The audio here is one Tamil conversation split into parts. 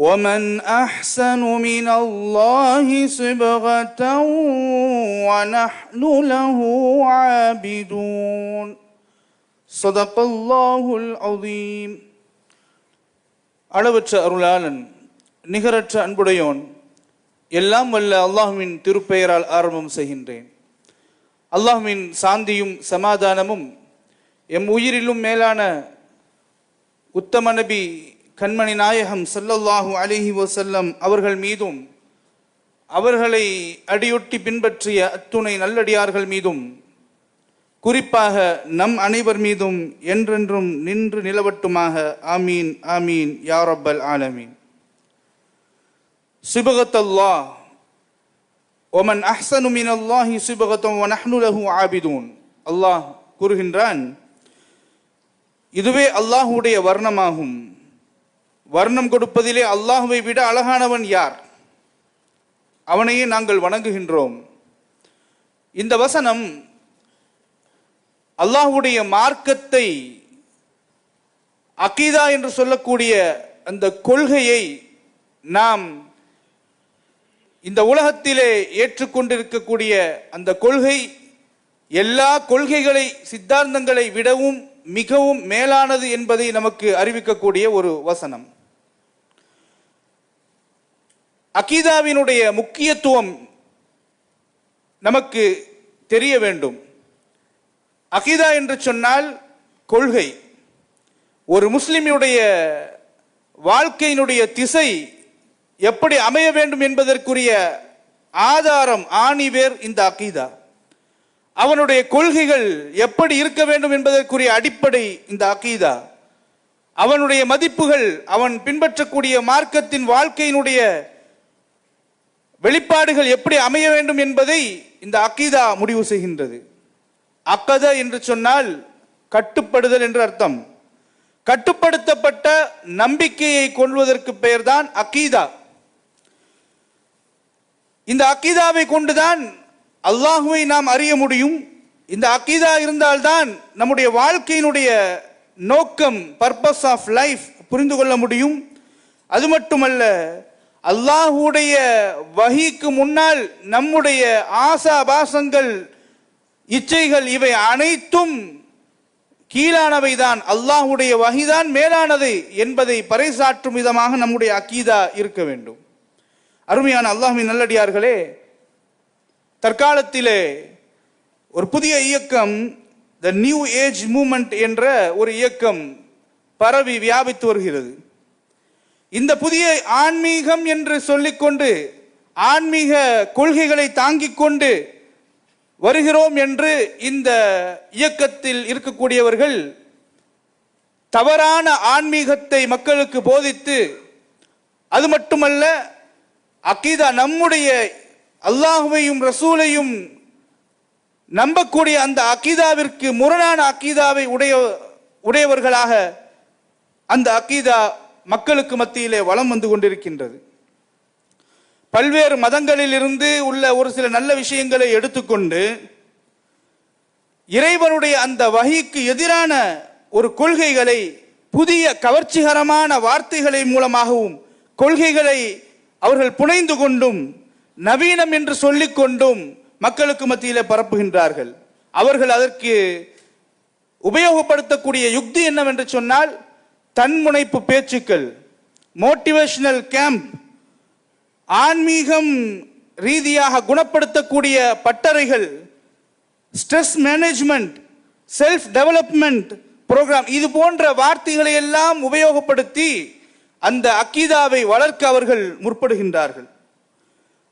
ومن أحسن من الله صبغة ونحن له عابدون صدق الله العظيم அளவற்ற அருளாளன் நிகரற்ற அன்புடையோன் எல்லாம் வல்ல அல்லாஹுவின் திருப்பெயரால் ஆரம்பம் செய்கின்றேன் அல்லாஹுவின் சாந்தியும் சமாதானமும் எம் உயிரிலும் மேலான உத்தம நபி கண்மணி நாயகம் ஸல்லல்லாஹு அலிஹி வசல்லம் அவர்கள் மீதும் அவர்களை அடியொட்டி பின்பற்றிய அத்துணை நல்லடியார்கள் மீதும் குறிப்பாக நம் அனைவர் மீதும் என்றென்றும் நின்று நிலவட்டுமாக. ஆமீன் ஆமீன் யாரப்பல் ஆலமீன். சிபகத்தல்லாஹ் ஒமன் அஹ்சனு மின் அல்லாஹி சிபகத்தம் ஒன் லஹு ஆபிதூன். அல்லாஹ் கூறுகின்றான் இதுவே அல்லாஹுடைய வர்ணமாகும். வர்ணம் கொடுப்பதிலே அல்லாஹுவை விட அழகானவன் யார்? அவனையே நாங்கள் வணங்குகின்றோம். இந்த வசனம் அல்லாஹுடைய மார்க்கத்தை அகீதா என்று சொல்லக்கூடிய அந்த கொள்கையை நாம் இந்த உலகத்திலே ஏற்றுக்கொண்டிருக்கக்கூடிய அந்த கொள்கை எல்லா கொள்கைகளை சித்தாந்தங்களை விடவும் மிகவும் மேலானது என்பதை நமக்கு அறிவிக்கக்கூடிய ஒரு வசனம். அகீதாவினுடைய முக்கியத்துவம் நமக்கு தெரிய வேண்டும். அகீதா என்று சொன்னால் கொள்கை. ஒரு முஸ்லிமுடைய வாழ்க்கையினுடைய திசை எப்படி அமைய வேண்டும் என்பதற்குரிய ஆதாரம் ஆணிவேர் இந்த அகீதா. அவனுடைய கொள்கைகள் எப்படி இருக்க வேண்டும் என்பதற்குரிய அடிப்படை இந்த அகீதா. அவனுடைய மதிப்புகள் அவன் பின்பற்றக்கூடிய மார்க்கத்தின் வாழ்க்கையினுடைய வெளிப்பாடுகள் எப்படி அமைய வேண்டும் என்பதை இந்த அக்கீதா முடிவு செய்கின்றது. அக்கத என்று சொன்னால் கட்டுப்படுதல் என்று அர்த்தம். கட்டுப்படுத்தப்பட்ட நம்பிக்கையை கொள்வதற்கு பெயர்தான் அக்கீதா இந்த அக்கீதாவை கொண்டுதான் அல்லாஹுவை நாம் அறிய முடியும். இந்த அக்கீதா இருந்தால்தான் நம்முடைய வாழ்க்கையினுடைய நோக்கம் பர்பஸ் ஆஃப் லைஃப் புரிந்து கொள்ள முடியும். அது மட்டுமல்ல அல்லாஹுடைய வகிக்கு முன்னால் நம்முடைய ஆசாபாசங்கள் இச்சைகள் இவை அனைத்தும் கீழானவை தான். அல்லாஹுடைய வகிதான் மேலானது என்பதை பறைசாற்றும் விதமாக நம்முடைய அக்கீதா இருக்க வேண்டும். அருமையான அல்லாஹின் நல்லடியார்களே தற்காலத்திலே ஒரு புதிய இயக்கம் த நியூ ஏஜ் மூமெண்ட் என்ற ஒரு இயக்கம் பரவி வியாபித்து வருகிறது. இந்த புதிய ஆன்மீகம் என்று சொல்லிக்கொண்டு ஆன்மீக கொள்கைகளை தாங்கிக் கொண்டு வருகிறோம் என்று இந்த இயக்கத்தில் இருக்கக்கூடியவர்கள் தவறான ஆன்மீகத்தை மக்களுக்கு போதித்து அது மட்டுமல்ல அக்கீதா நம்முடைய அல்லாஹுவையும் ரசூலையும் நம்பக்கூடிய அந்த அக்கீதாவிற்கு முரணான அக்கீதாவை உடைய உடையவர்களாக அந்த அக்கீதா மக்களுக்கு மத்தியிலே வளம் வந்து கொண்டிருக்கின்றது. பல்வேறு மதங்களிலிருந்து உள்ள ஒரு சில நல்ல விஷயங்களை எடுத்துக்கொண்டு இறைவனுடைய அந்த வகைக்கு எதிரான ஒரு கொள்கைகளை புதிய கவர்ச்சிகரமான வார்த்தைகளை மூலமாகவும் கொள்கைகளை அவர்கள் புனைந்து கொண்டும் நவீனம் என்று சொல்லிக்கொண்டும் மக்களுக்கு மத்தியிலே பரப்புகின்றார்கள். அவர்கள் அதற்கு உபயோகப்படுத்தக்கூடிய யுக்தி என்னவென்று சொன்னால் தன்முனைப்பு பேச்சுக்கள் மோட்டிவேஷனல் கேம்ப் ஆன்மீகம் ரீதியாக குணப்படுத்தக்கூடிய பட்டறைகள் stress management self development programme இது போன்ற வார்த்தைகளை எல்லாம் உபயோகப்படுத்தி அந்த அக்கீதாவை வளர்க்க அவர்கள் முற்படுகின்றார்கள்.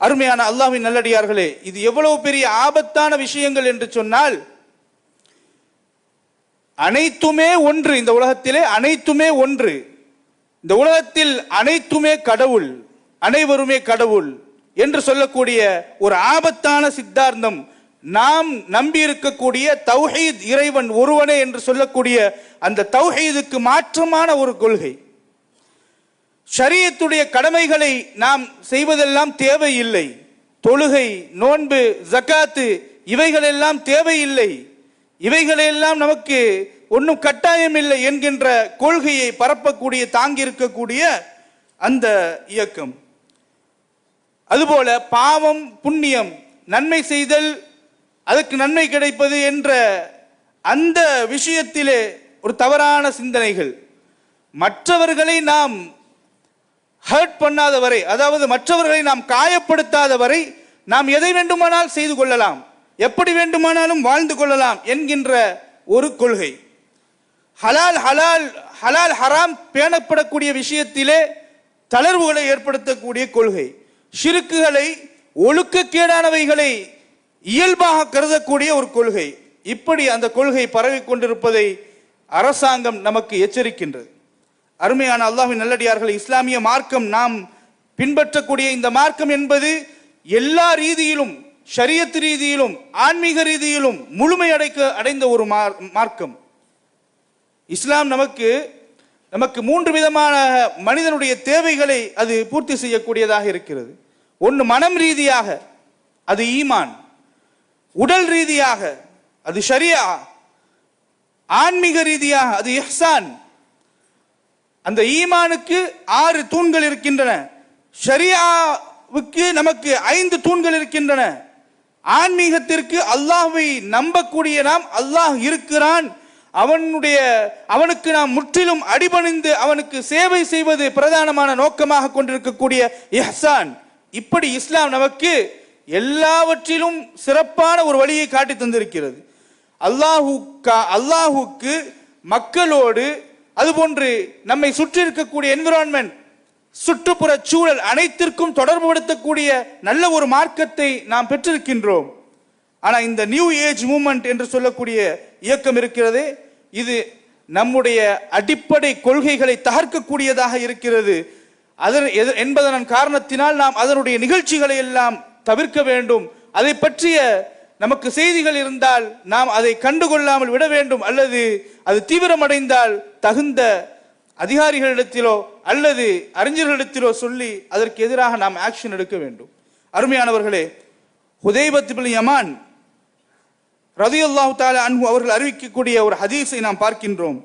அருமையான அல்லாஹ்வின் நல்லடியார்களே இது எவ்வளவு பெரிய ஆபத்தான விஷயங்கள் என்று சொன்னால் அனைத்துமே ஒன்று. இந்த உலகத்திலே அனைத்துமே ஒன்று. இந்த உலகத்தில் அனைத்துமே கடவுள் அனைவருமே கடவுள் என்று சொல்லக்கூடிய ஒரு ஆபத்தான சித்தாந்தம். நாம் நம்பி இருக்கக்கூடிய தௌஹீத் இறைவன் ஒருவனே என்று சொல்லக்கூடிய அந்த தௌஹீதுக்கு மாற்றமான ஒரு கொள்கை. ஷரியத்துடைய கடமைகளை நாம் செய்வதெல்லாம் தேவையில்லை. தொழுகை நோன்பு ஜக்காத்து இவைகளெல்லாம் தேவையில்லை. இவைகளெல்லாம் நமக்கு ஒன்றும் கட்டாயம் இல்லை என்கின்ற கொள்கையை பரப்பக்கூடிய தாங்கி இருக்கக்கூடிய அந்த இயக்கம். அதுபோல பாவம் புண்ணியம் நன்மை செய்தல் அதற்கு நன்மை கிடைப்பது என்ற அந்த விஷயத்திலே ஒரு தவறான சிந்தனைகள். மற்றவர்களை நாம் ஹர்ட் பண்ணாத வரை அதாவது மற்றவர்களை நாம் காயப்படுத்தாத வரை நாம் எதை வேண்டுமானால் செய்து கொள்ளலாம். எப்படி வேண்டுமானாலும் வாழ்ந்து கொள்ளலாம் என்கின்ற ஒரு கொள்கை. ஹலால் ஹலால் ஹலால் ஹராம் பேணப்படக்கூடிய விஷயத்திலே தளர்வுகளை ஏற்படுத்தக்கூடிய கொள்கை. சிறுக்குகளை ஒழுக்கக்கேடானவைகளை இயல்பாக கருதக்கூடிய ஒரு கொள்கை. இப்படி அந்த கொள்கை பரவிக் கொண்டிருப்பதை அரசாங்கம் நமக்கு எச்சரிக்கின்றது. அருமையான அல்லாஹின் நல்லடியார்கள் இஸ்லாமிய மார்க்கம் நாம் பின்பற்றக்கூடிய இந்த மார்க்கம் என்பது எல்லா ரீதியிலும் ஷரியத் ரீதியிலும் ஆன்மீக ரீதியிலும் முழுமை அடைக்க அடைந்த ஒரு மார்க்கம். இஸ்லாம் நமக்கு நமக்கு மூன்று விதமான மனிதனுடைய தேவைகளை அது பூர்த்தி செய்யக்கூடியதாக இருக்கிறது. ஒன்று மனம் ரீதியாக அது ஈமான். உடல் ரீதியாக அது ஷரியா. ஆன்மீக ரீதியாக அது இஹ்சான். அந்த ஈமானுக்கு ஆறு தூண்கள் இருக்கின்றன. ஷரியாவுக்கு நமக்கு ஐந்து தூண்கள் இருக்கின்றன. ஆன்மீகத்திற்கு அல்லாஹ்வை நம்பக்கூடிய நாம் அல்லாஹ் இருக்கிறான். அவனுடைய அவனுக்கு நாம் முற்றிலும் அடிபணிந்து அவனுக்கு சேவை செய்வது பிரதானமான நோக்கமாக கொண்டிருக்கக்கூடிய இஹ்சான். இப்படி இஸ்லாம் நமக்கு எல்லாவற்றிலும் சிறப்பான ஒரு வழியை காட்டி தந்திருக்கிறது. அல்லாஹுக்கா அல்லாஹுக்கு மக்களோடு அதுபோன்று நம்மை சுற்றி இருக்கக்கூடிய என்விரான்மெண்ட் சுற்றுப்புற சூழல் அனைத்திற்கும் தொடர்புபடுத்தக்கூடிய நல்ல ஒரு மார்க்கத்தை நாம் பெற்றிருக்கின்றோம். ஆனா இந்த நியூ ஏஜ் மூமெண்ட் என்று சொல்லக்கூடிய இயக்கம் இருக்கிறது. இது நம்முடைய அடிப்படை கொள்கைகளை தகர்க்கக்கூடியதாக இருக்கிறது. அதன் எது- என்பதன் காரணத்தினால் நாம் அதனுடைய நிகழ்ச்சிகளை எல்லாம் தவிர்க்க வேண்டும். அதை பற்றிய நமக்கு செய்திகள் இருந்தால் நாம் அதை கண்டுகொள்ளாமல் விட வேண்டும். அல்லது அது தீவிரமடைந்தால் தகுந்த அதிகாரிகளிடத்திலோ அல்லது அறிஞர்களிடத்திலோ சொல்லி அதற்கு எதிராக நாம் ஆக்ஷன் எடுக்க வேண்டும். அருமையானவர்களே ஹுதைபத் பின் யமான் ரதியுல்லாஹு தாலா அன்பு அவர்கள் அறிவிக்கக்கூடிய ஒரு ஹதீஸை நாம் பார்க்கின்றோம்.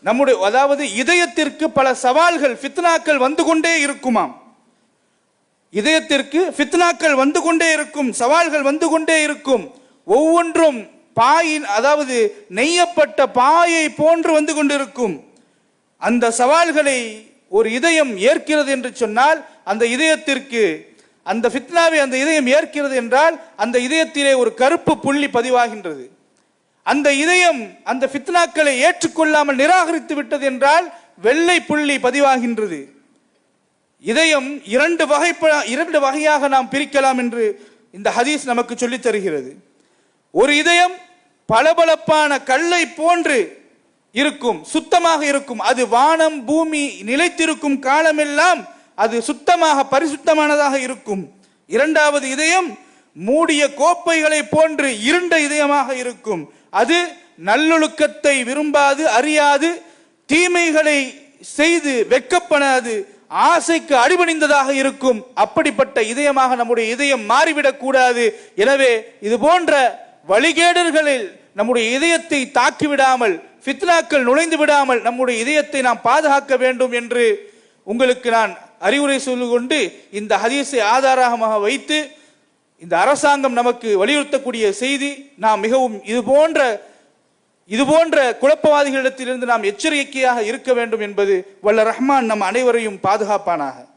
நம்முடைய அதாவது இதயத்திற்கு பல சவால்கள் ஃபித்னாக்கள் வந்து கொண்டே இருக்குமாம். இதயத்திற்கு ஃபித்னாக்கள் வந்து கொண்டே இருக்கும் சவால்கள் வந்து கொண்டே இருக்கும். ஒவ்வொன்றும் பாயின் அதாவது நெய்யப்பட்ட பாயை போன்று வந்து கொண்டிருக்கும். அந்த சவால்களை ஒரு இதயம் ஏற்கிறது என்று சொன்னால் அந்த இதயத்திற்கு அந்த ஃபித்னாவை அந்த இதயம் ஏற்கிறது என்றால் அந்த இதயத்திலே ஒரு கருப்பு புள்ளி பதிவாகின்றது. அந்த இதயம் அந்த ஃபித்னாக்களை ஏற்றுக்கொள்ளாமல் நிராகரித்து விட்டது என்றால் வெள்ளை புள்ளி பதிவாகின்றது. இதயம் இரண்டு வகை இரண்டு வகையாக நாம் பிரிக்கலாம் என்று இந்த ஹதீஸ் நமக்கு சொல்லித் தருகிறது. ஒரு இதயம் பளபளப்பான கல்லை போன்று இருக்கும் சுத்தமாக இருக்கும். அது வானம் பூமி நிலைத்திருக்கும் காலமெல்லாம் அது சுத்தமாக பரிசுத்தமானதாக இருக்கும். இரண்டாவது இதயம் மூடிய கோப்பைகளை போன்று இருண்ட இதயமாக இருக்கும். அது நல்லொழுக்கத்தை விரும்பாது அறியாது தீமைகளை செய்து வெட்கப்படாது ஆசைக்கு அடிபணிந்ததாக இருக்கும். அப்படிப்பட்ட இதயமாக நம்முடைய இதயம் மாறிவிடக் கூடாது. எனவே இது போன்ற வழிகேடர்களில் நம்முடைய இதயத்தை தாக்கிவிடாமல் ஃபித்னாக்கள் நுழைந்து விடாமல் நம்முடைய இதயத்தை நாம் பாதுகாக்க வேண்டும் என்று உங்களுக்கு நான் அறிவுரை சொல்லிக்கொண்டு இந்த ஹதீஸை ஆதாரமாக வைத்து இந்த அரசாங்கம் நமக்கு வலியுறுத்தக்கூடிய செய்தி நாம் மிகவும் இது போன்ற இது போன்ற குழப்பவாதிகளிடத்திலிருந்து நாம் எச்சரிக்கையாக இருக்க வேண்டும் என்பது வல்ல ரஹ்மான் நம் அனைவரையும் பாதுகாப்பானாக.